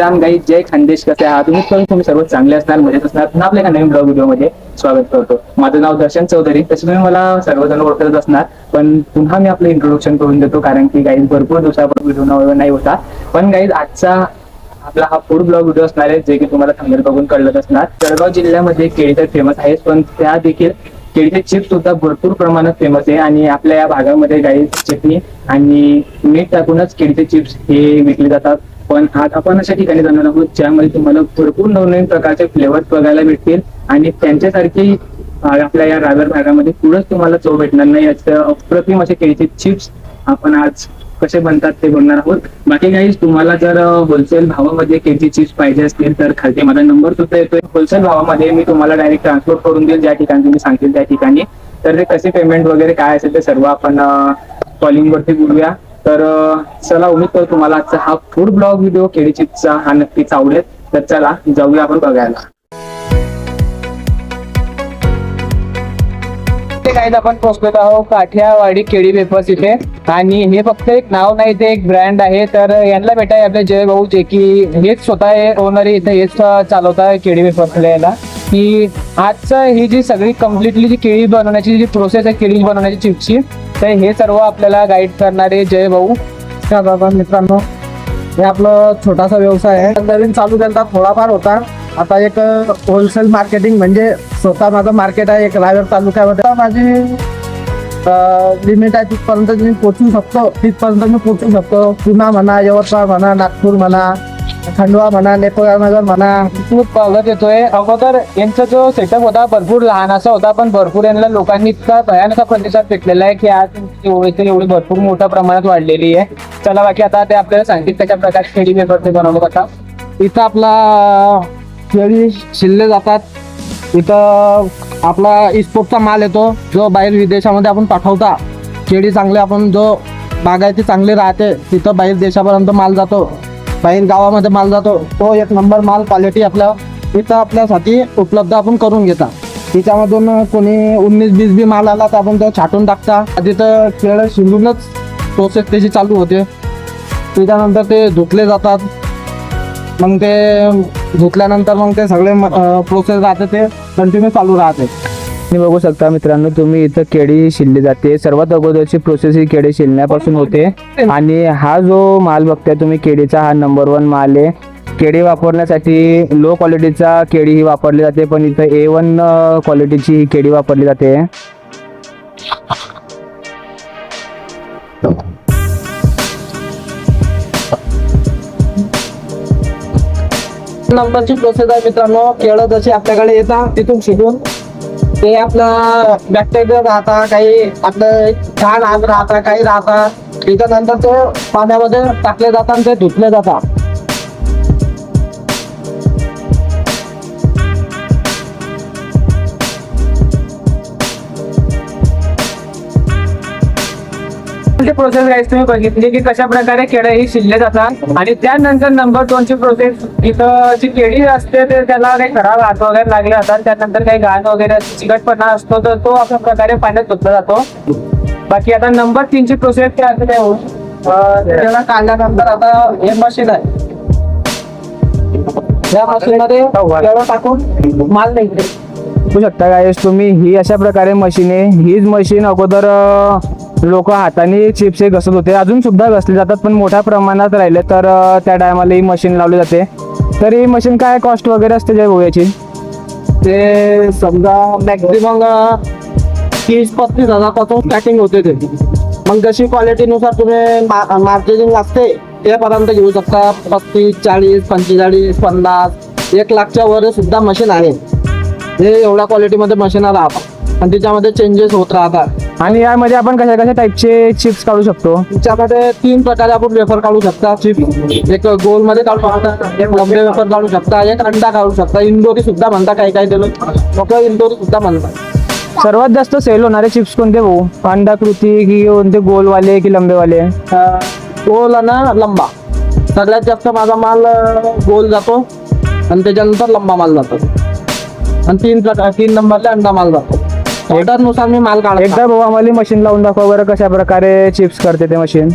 श्रीराम गाई जय खानदेश कसे आहात? तुम्ही पण तुम्ही सर्व चांगले असणार मजेत असणार. पुन्हा आपल्या एका नवीन ब्लॉग व्हिडिओमध्ये स्वागत करतो. माझं नाव दर्शन चौधरी. तसे तुम्ही मला सर्वजण ओळखतच असणार पण पुन्हा मी आपलं इंट्रोडक्शन करून देतो कारण की गाईज भरपूर दिवसापूर्वी व्हिडिओ नाही होता. पण गाईज आजचा आपला हा फूड ब्लॉग व्हिडिओ असणार आहे जे की तुम्हाला थंबनेल बघून कळलं असणार. जळगाव जिल्ह्यामध्ये केळी तर फेमस आहे पण त्या देखील केळीचे चिप्स सुद्धा भरपूर प्रमाणात फेमस आहे. आणि आपल्या या भागामध्ये गाई चटणी आणि मीठ टाकूनच केळीचे चिप्स हे विकले जातात. पण आज आपण अशा ठिकाणी जाणार आहोत ज्यामध्ये तुम्हाला भरपूर नवनवीन प्रकारचे फ्लेवर्स बघायला भेटतील आणि त्यांच्यासारखी आपल्या या रागर भागामध्ये पुढेच तुम्हाला चव भेटणार नाही. याचं अप्रतिम असे केळीचे चिप्स आपण आज कसे बनतात ते बघणार आहोत. बाकी काही तुम्हाला जर होलसेल भावामध्ये केळीचे चिप्स पाहिजे असतील तर खालती माझा नंबर सुद्धा येतोय. होलसेल भावामध्ये मी तुम्हाला डायरेक्ट ट्रान्सपोर्ट करून देईल ज्या ठिकाणी तुम्ही सांगतील त्या ठिकाणी. तर ते कसे पेमेंट वगैरे काय असेल ते सर्व आपण कॉलिंग वरती बोलूया. तर चला उमेद करतो तुम्हाला आजचा हा फूड ब्लॉग व्हिडिओ केळी चिप्सचा हा नक्कीच आवडेल. तर चला जाऊया आपण बघायला. ते काही आपण पोहोचलो आहोत काठियावाडी केळी पेपर्स इथे. आणि हे फक्त एक नाव नाही ते एक ब्रँड आहे. तर यांना भेटाय आपले जय भाऊ जे की हेच स्वतः ओनर इथे हेच चालवत आहे केळी पेपर्स याला की आजचं ही जी सगळी कम्प्लिटली जी केळी बनवण्याची जी प्रोसेस आहे केळी बनवण्याची चिप्सची तर हे सर्व आपल्याला गाईड करणारे जय भाऊ. बाबा मित्रांनो हे आपलं छोटासा व्यवसाय आहे. नवीन चालू केला थोडाफार होता. आता एक होलसेल मार्केटिंग म्हणजे स्वतः माझं मार्केट आहे एक रायगड तालुक्यामध्ये. माझी लिमिट आहे तिथपर्यंत मी पोचू शकतो. तिथपर्यंत मी पोचू शकतो. पुणा म्हणा यवतमाळ म्हणा नागपूर म्हणा खंडवा म्हणा नगर म्हणा खूप बघत येतोय. अगोदर यांचा जो सेटअप होता भरपूर लहान असा होता पण भरपूर यांना लोकांनी इतका भयानक प्रतिसाद भेटलेला आहे की आज एवढी एवढी भरपूर मोठ्या प्रमाणात वाढलेली आहे. चला बाकी आता ते आपल्याला सांगतील त्याच्या प्रकारे खेडी पेपर बनवलं आता इथं आपला केळी शिल्ले जातात. इथं आपला इस्पोर्टचा माल येतो जो बाहेर विदेशामध्ये आपण पाठवता. केळी चांगले आपण जो बागायती चांगली राहते तिथं बाहेर देशापर्यंत माल जातो. बाहेर गावामध्ये माल जातो. तो एक नंबर माल क्वालिटी आपल्या इथं आपल्यासाठी उपलब्ध आपण करून घेता. तिच्यामधून कोणी उन्नीस बीस बी माल आला तर आपण तो छाटून टाकता. तिथं केळं शिंदूनच प्रोसेस त्याची चालू होते. त्याच्यानंतर ते धुतले जातात. मग ते धुतल्यानंतर मग ते सगळे प्रोसेस राहते ते. कंटिन्यू चालू राहते. बघू शकता मित्रांनो तुम्ही इथं केळी शिलली जाते. सर्वात अगोदरची प्रोसेस ही केळी शिलण्यापासून होते. आणि हा जो माल बघताय तुम्ही केळीचा हा नंबर वन माल आहे. केळी वापरण्यासाठी लो क्वालिटीचा केळी ही वापरली जाते पण इथं ए वन क्वालिटीची ही केळी वापरली जाते. नंबरची प्रोसेस आहे मित्रांनो. केळं जसे आपल्याकडे येतात तिथून शिकून ते आपलं बॅक्टेरिया राहता काही आपलं छान आग राहता काही राहता. त्याच्यानंतर ते पाण्यामध्ये टाकले जातात आणि ते धुतले जातात. प्रोसेस गाईस तुम्ही बघितली की कशा प्रकारे केळं ही शिजले जातात आणि त्यानंतर नंबर दोन ची प्रोसेस इथं जी केळी असते ते त्याला काही खराब हात वगैरे लागले जातात त्यानंतर काही घाण वगैरे चिकटपणा असतो तर तो अशा प्रकारे पाण्यात धुतला जातो. बाकी आता नंबर तीन ची प्रोसेस काय असते त्याला काढल्यानंतर आता हे मशीन आहे. या मशीन मध्ये टाकून माल नाही बघू शकता काय तुम्ही ही अशा प्रकारे मशीन आहे. हीच मशीन अगोदर लोक हाताने चिप्स हे घसत होते. अजून सुद्धा घसले जातात पण मोठ्या प्रमाणात राहिले. तर त्या टायमाला ही मशीन लावली जाते. तर ही मशीन काय कॉस्ट वगैरे असते जय भाऊ याची? ते समजा मॅक्झिमम तीस पस्तीस हजारापासून स्टार्टिंग होते ते. मग जशी क्वालिटीनुसार तुम्ही मार्केटिंग असते त्यापर्यंत घेऊ शकता. पस्तीस चाळीस पंचेचाळीस पन्नास एक लाखच्या वर सुद्धा मशीन आहे. हे एवढ्या क्वालिटीमध्ये मशीन राहतात. आणि त्याच्यामध्ये चेंजेस होत राहतात. आणि यामध्ये आपण कशा कशा टाईपचे चिप्स काढू शकतो? त्याच्यामध्ये तीन प्रकारे आपण वेफर काढू शकता चिप एक गोलमध्ये काढू शकता एक लंबे वेफर काढू शकता एक अंडा काढू शकता. इंदोरी सुद्धा म्हणता काही काही लोक इंदोरी सुद्धा म्हणतात. सर्वात जास्त सेल होणारे चिप्स कोणते भाऊ? अंडाकृती की कोणते गोलवाले की लंबेवाले? गोल आणि लंबा. सगळ्यात जास्त माझा माल गोल जातो. आणि त्याच्यानंतर लंबा माल जातो. आणि तीन प्रकार तीन नंबरले अंडा माल जातो. ऑर्डरनुसार मी माल काढतो. एकदा भाऊ आम्हाला मशीन लावून दाखवा बरं कशा प्रकारे चिप्स करते ते मशीन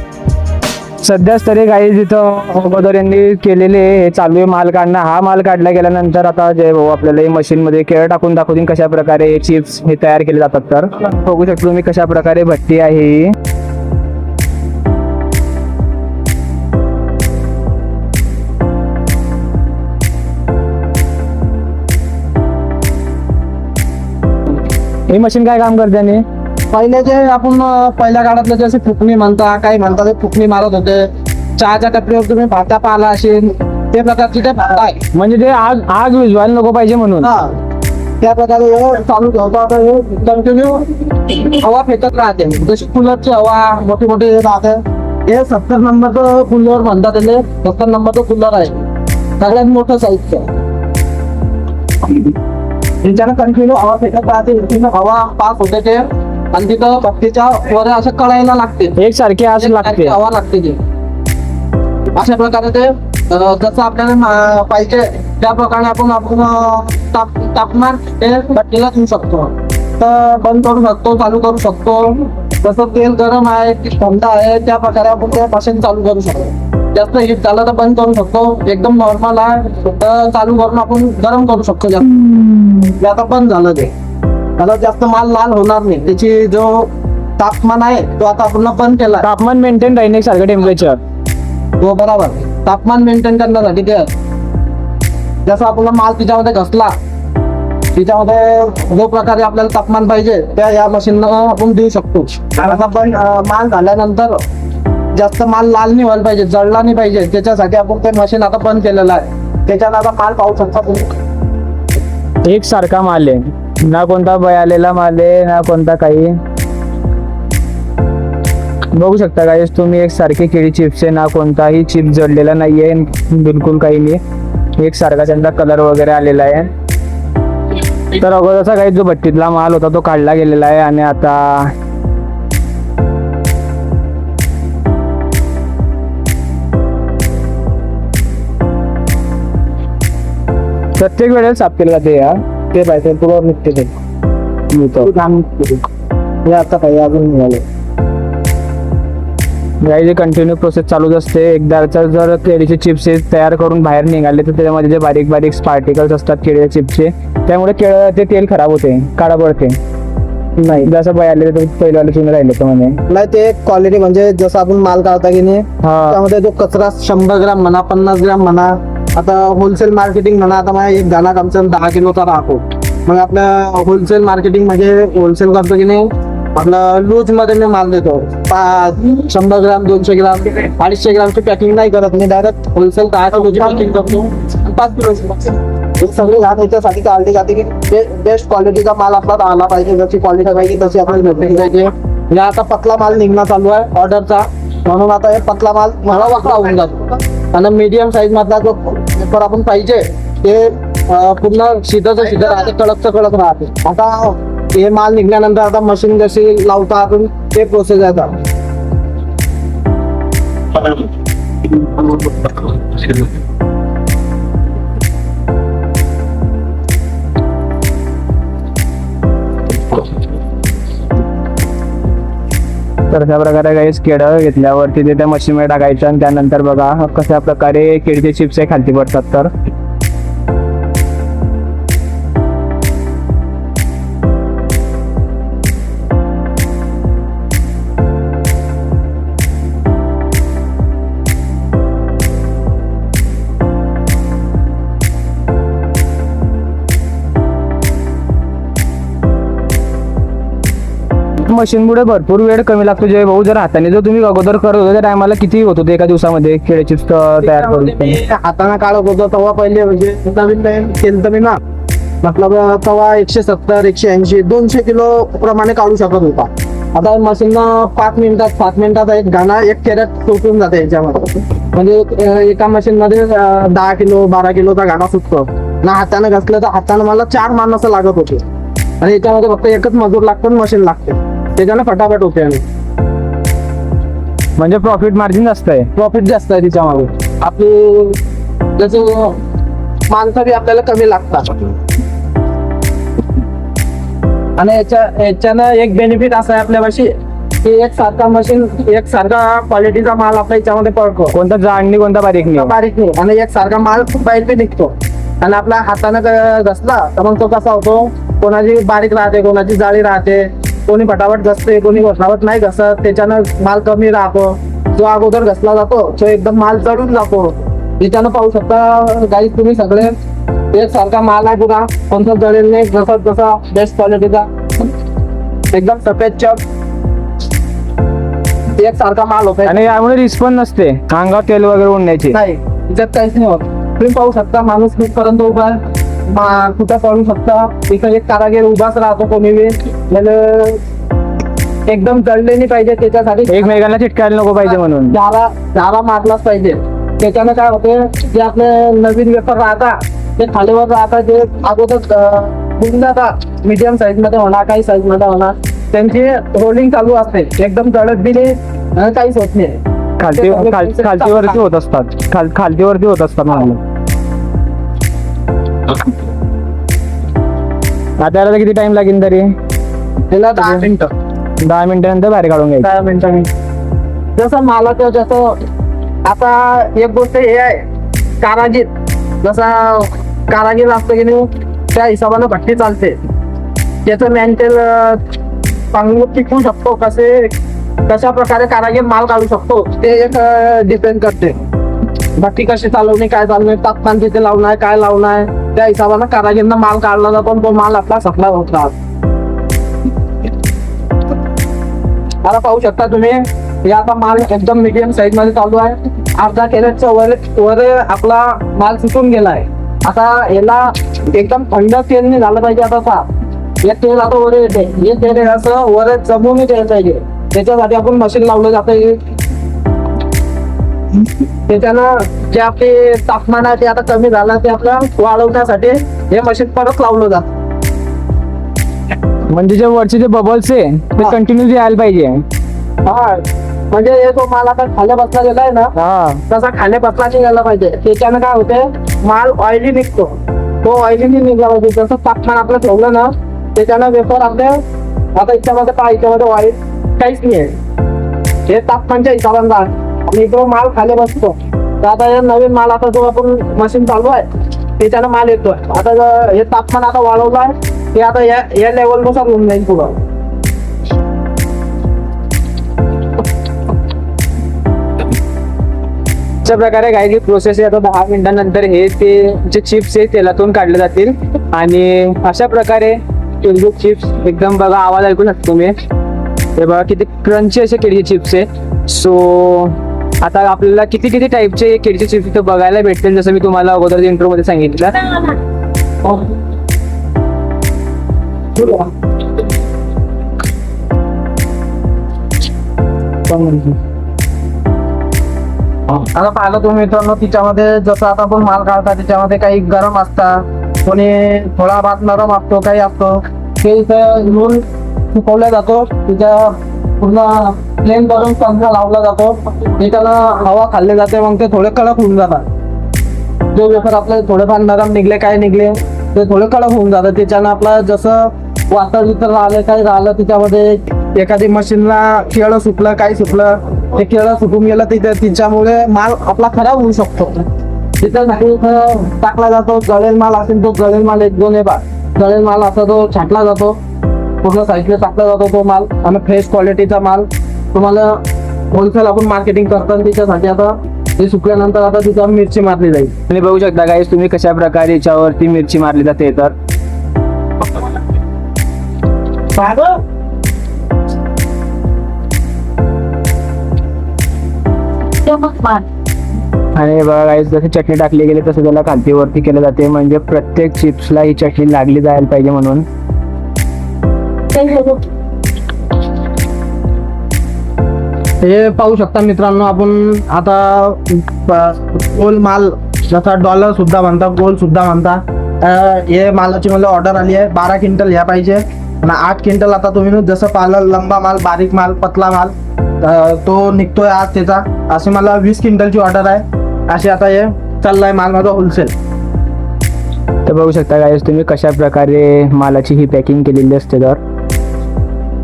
सध्याच तरी काही जिथं अगोदर यांनी केलेले हे चालू आहे माल काढणं. हा माल काढला गेल्यानंतर आता जे भाऊ आपल्याला हे मशीन केळ टाकून दाखवतील कशा प्रकारे चिप्स हे तयार केले जातात तर. बघू शकतो मी कशा प्रकारे भट्टी आहे ही मशीन काय काम करते आणि? पहिले जे आपण पहिल्या काळातले जसे फुकणी म्हणता काही म्हणता ते फुकणी मारत होते. चहाच्या टपरीवर तुम्ही भाता पाहिला असेल ते प्रकारचे ते भाता आहे म्हणजे ते आग आग विजवायला नको पाहिजे म्हणून. हा. त्या प्रकारे हे चालू ठेवतो. आता हे कंटिन्यू हवा फेकत राहते. जशी कूलरची हवा मोठी मोठी हे राहते. हे सत्तर नंबरचं कूलर म्हणतात त्याले. सत्तर नंबरचं कूलर आहे. सगळ्यात मोठं साईजचं त्याच्यानं कंटिन्यू हवा फेकत राहते. तिथं हवा पास होते ते. आणि तिथं पट्टीच्या वर असं कळायला लागते. एक सारखी आग लागते. हवा लागते ते. अशा प्रकारे ते अं, जसं आपल्याला पाहिजे त्या प्रकारे आपण आपण अं, ताप तापमान ते भट्टीला देऊ शकतो. तर बंद करू शकतो चालू करू शकतो. जसं तेल गरम आहे की थंड आहे त्या प्रकारे आपण ते मशीन चालू करू शकतो. जास्त हिट झालं तर बंद करू शकतो. एकदम नॉर्मल आहे. तर चालू करून आपण गरम करू शकतो जास्त. ते आता बंद झालं ते. आता जास्त माल लाल होणार नाही. त्याची जो तापमान आहे तो आता आपण बंद केला. तापमान मेंटेन राहील सारखं टेम्परेचर हो बरोबर. तापमान मेंटेन करण्यासाठी ते. जसं आपला माल तिच्यामध्ये घसला तिच्यामध्ये जो प्रकारे आपल्याला तापमान पाहिजे त्या या मशीन आपण देऊ शकतो. माल झाल्यानंतर जास्त माल लाल नाही व्हायला पाहिजे जळला नाही पाहिजे. त्याच्यासाठी आपण ते मशीन आता बंद केलेलं आहे. त्याच्यात आता माल पाहू शकता तुम्ही. एक सारखा माल आहे. ना कोणता बयालेला माल आहे ना कोणता काही. बघू शकता काय तुम्ही एक सारखी केळी चिप्स आहे ना कोणताही चिप जडलेला नाहीये बिलकुल काही नाही. एक सारखा त्यांचा कलर वगैरे आलेला आहे. तर अगोदरचा काही जो भट्टीतला माल होता तो काढला गेलेला आहे. आणि आता प्रत्येक साफ केलं जाते या ते पाहिजे तुला निघते ते. हे आता काही अजून निघाले. गाई जे कंटिन्यू प्रोसेस चालूच असते एकदाचा जर केळीचे चिप्स तयार करून बाहेर निघाले तर त्याच्यामध्ये जे बारीक बारीक पार्टिकल्स असतात केळीच्या चिप्सचे त्यामुळे केळ ते तेल खराब होते काळा पडते. नाही. जसं आले तर पहिल्यावाले तुम्ही राहिले तर म्हणे. नाही ते क्वालिटी म्हणजे जसं आपण माल काढता की नाही त्यामध्ये जो कचरा शंभर ग्राम म्हणा पन्नास ग्राम म्हणा आता होलसेल मार्केटिंग म्हणा आता माझ्या एक गाणा आमचा दहा किलोचा राहतो. मग आपल्या होलसेल मार्केटिंग म्हणजे होलसेल करतो की नाही? आपलं लूजमध्ये मी माल देतो. पाच शंभर ग्राम दोनशे ग्राम अडीचशे ग्रामची पॅकिंग नाही करत. मी डायरेक्ट होलसेल दहा किलोची पॅकिंग करतो. पाच किलोची हे सगळी घाण याच्यासाठी काढली जाते की बेस्ट क्वालिटीचा माल आपला आला पाहिजे. जशी क्वालिटी पाहिजे तशी आपल्याला भेटली पाहिजे म्हणजे आता पतला माल निघणं चालू आहे ऑर्डरचा म्हणून आता हे पतला माल मला वाकडा होऊन जातो. आणि मीडियम साईज मधला जो पेपर आपण पाहिजे ते पूर्ण शिदचं शिदं राहते कडकचं कडक राहते. आता हे माल निघल्यानंतर आता मशीन जशी लावता आपण ते प्रोसेस आहे आता. तर अशा प्रकारे काही केळं घेतल्यावरती ते त्या मशीनमध्ये टाकायचं आणि त्यानंतर बघा कशा प्रकारे केळीचे चिप्स हे खालती पडतात तर. मशीनमुळे भरपूर वेळ कमी लागतो. जे भाऊ जर हाताने जर तुम्ही अगोदर करत होते त्या टायमाला किती होत होते एका दिवसामध्ये केळी चिप्स तयार करून हाताने काढत होतो तेव्हा पहिले म्हणजे नवीन नवीन केलं तर मी ना मतलब तेव्हा एकशे सत्तर एकशे ऐंशी दोनशे किलो प्रमाणे काढू शकत होता. आता मशीन पाच मिनिटात पाच मिनिटात एक गाणा एक कॅरेट सुटून जाते याच्यामध्ये. म्हणजे एका मशीन मध्ये दहा किलो बारा किलोचा गाणा सुटतो. ना हाताने घसलं तर हाताने मला चार माणसं लागत होते. आणि याच्यामध्ये फक्त एकच मजूर लागतो मशीन लागते. त्याच्याने फटाफट होते आणि. म्हणजे प्रॉफिट मार्जिन जास्त आहे. प्रॉफिट जास्त आहे तिच्यामध्ये आपली जसं माणसं बी आपल्याला कमी लागतात. आणि याच्या याच्यानं एक बेनिफिट असं आहे आपल्यापाशी की एक सारखा मशीन एक सारखा क्वालिटीचा माल आपल्या याच्यामध्ये पडतो कोणता जाडणी कोणता बारीक नाही बारीक नाही आणि एक सारखा माल बाहेर बी निघतो. आणि आपला हाताने घसला तर मग तो कसा होतो? कोणाची बारीक राहते कोणाची जाळी राहते. कोणी फटाफट घसते कोणी फटाफट नाही घसत त्याच्यानं माल कमी राहतो. जो अगोदर घसला जातो तो एकदम माल चढून जातो. त्याच्यानं पाहू शकता काही तुम्ही सगळे एक सारखा माल आहे पुरा. कोणता जळेल नाही जसा जसा बेस्ट क्वालिटीचा एकदम सफेद चप एक सारखा माल होता आणि यामुळे रिस्क पण नसते. अंगावर तेल वगैरे उडण्याची. नाही त्याच्यात काहीच नाही होत. तुम्ही पाहू शकता माणूस कुठपर्यंत उभा आहे. कुठं पळू शकता? इथं एक कारागीर उभाच राहतो कोणी म्हणजे एकदम जळले नाही पाहिजे त्याच्यासाठी. एकमेकांना चिटकायला नको पाहिजे म्हणून. झारा झारा मारलाच पाहिजे. त्याच्यानं काय होते जे आपले नवीन वेपर राहतात ते खालीवर राहतात जे अगोदर जातात. मीडियम साईजमध्ये होणार काही साईजमध्ये होणार. त्यांची रोलिंग चालू असते. एकदम जळत बी नाही आणि काहीच होत नाही. खालती खालतीवरती. होत असतात. खाल खालतीवरती होत असतात म्हणून आता याला किती टाइम लागेल तरी? त्याला दहा मिनिटं. दहा मिनिटानंतर बाहेर काढून घ्यायचं. दहा मिनिटांनी. जसं मला तर जसं आता एक गोष्ट हे आहे. कारागीर. जसा कारागीर असतो की नाही त्या हिशोबानं भट्टी चालते. त्याचं मेंटेल चांगलं टिकू शकतो कसे कशा प्रकारे कारागीर माल काढू शकतो ते एक डिपेंड करते. भट्टी कशी चालवणे काय चालवणे तापमान किती लावणं आहे काय लावणार? आहे त्या हिशोबानं कारागीरनं माल काढला जातो तो माल आपला सप्लाय होत. राहतो आता पाहू शकता तुम्ही हे आता माल एकदम मीडियम साईजमध्ये चालू आहे. अर्धा कॅरेटचा वर वर आपला माल सुटून गेलाय. आता याला एकदम थंड तेल नाही झालं पाहिजे आता सा. हे तेल आता वर येते. हे तेल असं वर जमून द्यायला पाहिजे. त्याच्यासाठी आपण मशीन लावलं जातं त्याच्यानं जे आपले तापमान आहे ते आता कमी झालं ते आपलं वाढवण्यासाठी हे मशीन परत लावलं जातं. म्हणजे जे वरचे जे बबल्स आहे ते हा. कंटिन्यू यायला पाहिजे. हा. म्हणजे हे जो माल आता खाली बसला गेलाय ना हा. तसा खाणे बसला निघाला पाहिजे. त्याच्यानं काय होते माल ऑइली निघतो. तो ऑइली नाही निघाला पाहिजे. जसं तापमान आपलं ठेवलं ना त्याच्यानं वेपर आपल्या आता याच्यामध्ये पहा याच्यामध्ये ऑइल काहीच नाही आहे. हे तापमानच्या हिशोबाने राहत आणि जो माल खाली बसतो. तर आता या नवीन माल आता जो आपण मशीन चालू आहे त्याच्यानं माल येतोय. आता हे तापमान आता वाढवलं आहे ते आता या या लेवलनुसार होऊन जाईल पुढं. अशा प्रकारे काय की प्रोसेस आहे. आता दहा मिनिटांनंतर हे ते जे चिप्स आहे तेलातून काढले जातील. आणि अशा प्रकारे तेलगू चिप्स एकदम बघा आवाज ऐकू शकतो मी हे बघा किती क्रंची असे केळीचे चिप्स आहे. सो आता आपल्याला किती किती टाईपचे किडचे चिप्स इथं बघायला भेटतील जसं मी तुम्हाला अगोदर इंट्रो मध्ये सांगितलं. आता पाहिलं तुम्ही मित्रांनो तिच्यामध्ये जसं आता आपण माल काढता त्याच्यामध्ये काही गरम असतात कोणी थोडा भात नरम असतो काही असतो ते इथं घेऊन सुकवला जातो तिच्या पूर्ण प्लेन करून पंखा लावला जातो त्याच्यानं हवा खाल्ली जाते मग ते थोडे कडक होऊन जातात जो वेफर आपले थोडेफार नरम निघले काय निघले ते थोडे कडक होऊन जातात त्याच्यानं आपलं जसं वातर इतर राहिलं काय राहिलं त्याच्यामध्ये एखादी मशीनला केळं सुटलं काय सुटलं ते केळं सुटून गेलं तिथे तिच्यामुळे माल आपला खराब होऊ शकतो तिथं टाकला जातो जळेल माल असेल तो जळेल माल एक दोन बा जळेल माल असा तो छाटला जातो पूर्ण साईडला टाकला जातो तो माल. आणि फ्रेश क्वालिटीचा माल. तुम्हाला होलसेल आपण मार्केटिंग करताना त्याच्यासाठी आता ते सुकल्यानंतर आता तिचा मिरची मारली जाईल. आणि बघू शकता गाईस तुम्ही कशा प्रकारे याच्यावरती मिरची मारली जाते तर. आणि बघा गाईस जशी चटणी टाकली गेली तसं त्याला खालती वरती केलं जाते. म्हणजे प्रत्येक चिप्सला ही चटणी लागली जायला पाहिजे म्हणून. हे पाहू शकता मित्रांनो आपण आता गोल माल जसा डॉलर सुद्धा म्हणता गोल सुद्धा म्हणता हे मालाची मला ऑर्डर आली आहे. बारा क्विंटल ह्या पाहिजे. आणि आठ क्विंटल आता तुम्ही जसं पाहिलं लंबा माल बारीक माल पतला माल तो निघतोय आज त्याचा. असे मला वीस क्विंटलची ऑर्डर आहे. असे आता हे चाललाय माल माझा होलसेल तर बघू शकता गाईस तुम्ही कशा प्रकारे मालाची ही पॅकिंग केलेली असते तर.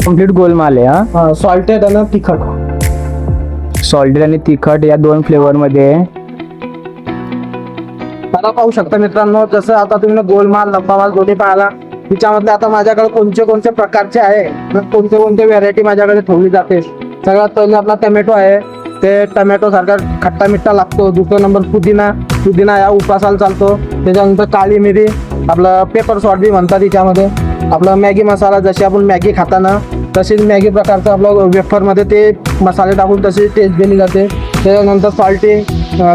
कंप्लीट गोलमाल आहे हा. सॉल्टेड आणि तिखट. सॉल्टेड आणि तिखट या दोन फ्लेवर मध्ये. आहे. आता पाहू शकता मित्रांनो जसं आता तुम्ही गोलमाल लंबामाल दोन्ही पाहिला तिच्यामधले आता माझ्याकडे कोणते कोणते प्रकारचे आहे मग कोणते कोणते व्हेरायटी माझ्याकडे ठेवली जाते. सगळ्यात पहिले आपला टमॅटो आहे ते टमॅटो सारखा खट्टा मिठ्ठा लागतो. दुसरा नंबर पुदिना पुदिना या उपासाला चालतो. त्याच्यानंतर काळी मिरी आपलं पेपर सॉल्ट बी म्हणतात त्याच्यामध्ये आपलं मॅगी मसाला जशी आपण मॅगी खाताना तशीच मॅगी प्रकारचं आपलं वेफरमध्ये ते मसाले टाकून तशी टेस्ट दिली जाते त्याच्यानंतर सॉल्टी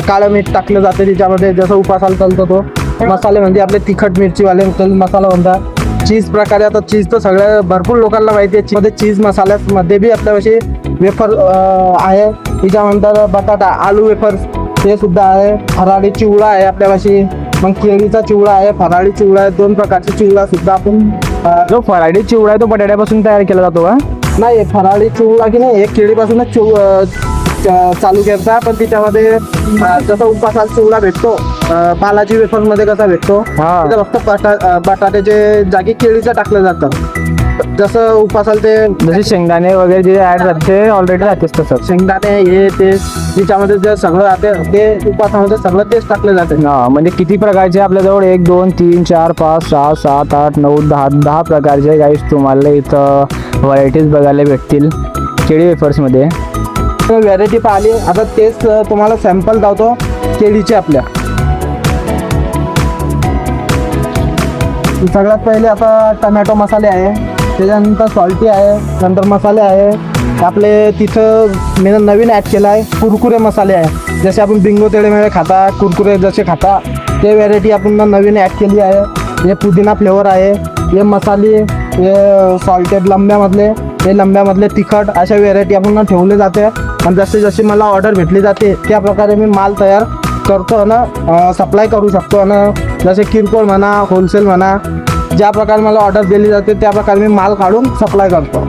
काळं मीठ टाकलं जाते तिच्यामध्ये जसं उपासाला चालतो तो. मसाले म्हणजे आपले तिखट मिरचीवाले मसाला म्हणतात. चीज प्रकारे आता चीज तर सगळ्या भरपूर लोकांना माहिती आहे. मध्ये चीज मसाल्यामध्ये बी आपल्यापाशी वेफर आहे. त्याच्यानंतर बटाटा आलू वेफर ते सुद्धा आहे. हराळी चिवडा आहे आपल्यापाशी मग केळीचा चिवडा आहे फराळी चिवडा आहे दोन प्रकारचे चिवडा सुद्धा आपण जो फराडी चिवडा आहे तो बटाट्यापासून तयार केला जातो का? नाही फराळी चिवडा की नाही एक केळीपासूनच चिव चालू करता पण त्याच्यामध्ये जसा उपासाला चिवडा भेटतो अं, बालाजी वेफरमध्ये कसा भेटतो फक्त बटाट्याचे जागी केळीचं टाकलं जातं. जसं उपासाला ते जसे शेंगदाणे वगैरे जे ऍड राहते ते ऑलरेडी राहतेच तसंच शेंगदाणे हे ते तिच्यामध्ये जे सगळं राहते ते उपासामध्ये सगळं तेच टाकलं जाते. हा म्हणजे किती प्रकारचे आपल्याजवळ एक दोन तीन चार पाच सहा सात आठ नऊ दहा दहा प्रकारचे गाईस तुम्हाला इथं व्हरायटीज बघायला भेटतील. केळी वेफर्समध्ये व्हेरायटी पाहिली आता तेच तुम्हाला सॅम्पल दावतो केळीचे आपल्या. सगळ्यात पहिले आता टमॅटो मसाले आहे. त्याच्यानंतर सॉल्टी आहे नंतर मसाले आहे. आपले तिथं मी नवीन ॲड केलं आहे कुरकुरे मसाले आहे. जसे आपण बिंगो तेडे खाता कुरकुरे जसे खाता ते व्हेरायटी आपण नवीन ॲड केली आहे. हे पुदिना फ्लेवर आहे हे मसाले हे सॉल्टेड लंब्यामधले हे लंब्यामधले तिखट अशा व्हेरायटी आपण ठेवले जाते. आणि जसे जशी मला ऑर्डर भेटली जाते त्या प्रकारे मी माल तयार करतो ना सप्लाय करू शकतो. आणि जसे किरकोळ म्हणा होलसेल म्हणा ज्या प्रकारे मला ऑर्डर दिली जाते त्या प्रकारे मी माल काढून सप्लाय करतो.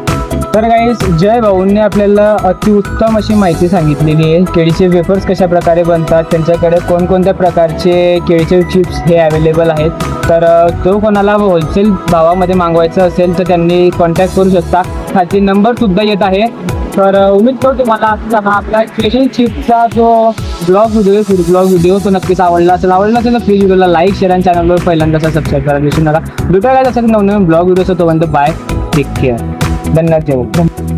तर काही जय भाऊंनी आपल्याला अतिउत्तम अशी माहिती सांगितलेली आहे. केळीचे वेफर्स कशा प्रकारे बनतात त्यांच्याकडे कोणकोणत्या प्रकारचे केळीचे चिप्स हे अवेलेबल आहेत. तर तो कोणाला होलसेल भावामध्ये मागवायचं असेल तर त्यांनी कॉन्टॅक्ट करू शकता. खालची नंबरसुद्धा येत आहे. तर उमेद करतो तुम्हाला आजचा हा आपला स्पेशल चिपचा जो blog video food blog video तो नक्कीच आवडला असेल. आवडला असेल तर प्लीज व्हिडिओला लाईक शेअर आणि चॅनलवर पहिल्यांदा सबस्क्राईब करायला विसरू नका. भेटायला काय असेल नवनवीन ब्लॉग व्हिडिओ तोपर्यंत बाय टेक केअर धन्यवाद